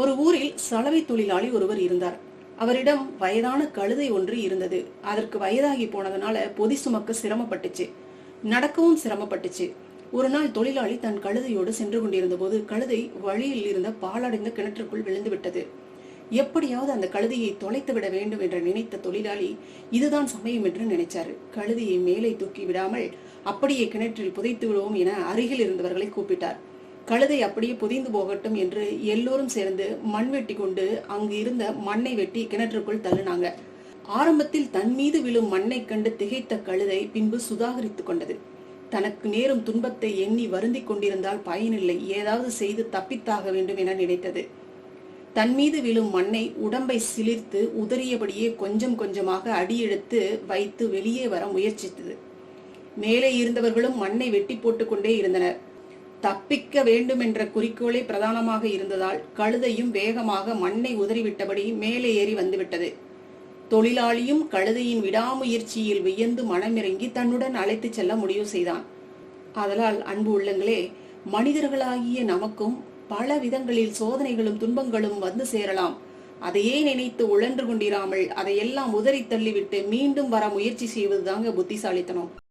ஒரு ஊரில் சலவை தொழிலாளி ஒருவர் இருந்தார். அவரிடம் வயதான கழுதை ஒன்று இருந்தது. அதற்கு வயதாகி போனதுனால பொதி சுமக்க சிரமப்பட்டுச்சு. நடக்கவும் சிரமப்பட்டுச்சு. ஒரு நாள் தொழிலாளி தன் கழுதையோடு சென்று கொண்டிருந்த போது கழுதை வழியில் இருந்த பாலடைந்த கிணற்றுக்குள் விழுந்து விட்டது. எப்படியாவது அந்த கழுதையை தொலைத்து விட வேண்டும் என்று நினைத்த தொழிலாளி இதுதான் சமயம் என்று நினைச்சாரு. கழுதையை மேலே தூக்கி விடாமல் அப்படியே கிணற்றில் புதைத்து விடுவோம் என அருகில் இருந்தவர்களை கூப்பிட்டார். கழுதை அப்படியே புதைந்து போகட்டும் என்று எல்லோரும் சேர்ந்து மண் வெட்டி கொண்டு அங்கு இருந்த மண்ணை வெட்டி கிணற்றுக்குள் தள்ளினாங்க. ஆரம்பத்தில் தன் மீது விழும் மண்ணை கண்டு திகைத்த கழுதை பின்பு சுதாகரித்துக் கொண்டது. தனக்கு நேரும் துன்பத்தை எண்ணி வருந்திக் கொண்டிருந்தால் பயனில்லை ஏதாவது செய்து தப்பித்தாக வேண்டும் என நினைத்தது. தன் மீது விழும் மண்ணை உடம்பை சிலிர்த்து உதறியபடியே கொஞ்சம் கொஞ்சமாக அடியெடுத்து வைத்து வெளியே வர முயற்சித்தது. மேலே இருந்தவர்களும் மண்ணை வெட்டி போட்டுக்கொண்டே இருந்தனர். தப்பிக்க வேண்டும் என்ற குறிக்கோளே பிரதானமாக இருந்ததால் கழுதையும் வேகமாக மண்ணை உதறிவிட்டபடி மேலே ஏறி வந்துவிட்டது. தொழிலாளியும் கழுதையின் விடாமுயற்சியில் வியந்து மனமிறங்கி தன்னுடன் அழைத்துச் செல்ல முடிவு செய்தான். ஆதலால் அன்பு உள்ளங்களே மனிதர்களாகிய நமக்கும் பல விதங்களில் சோதனைகளும் துன்பங்களும் வந்து சேரலாம். அதையே நினைத்து உழன்று கொண்டிராமல் அதையெல்லாம் உதறி தள்ளிவிட்டு மீண்டும் வர முயற்சி செய்வதுதாங்க புத்திசாலித்தனம்.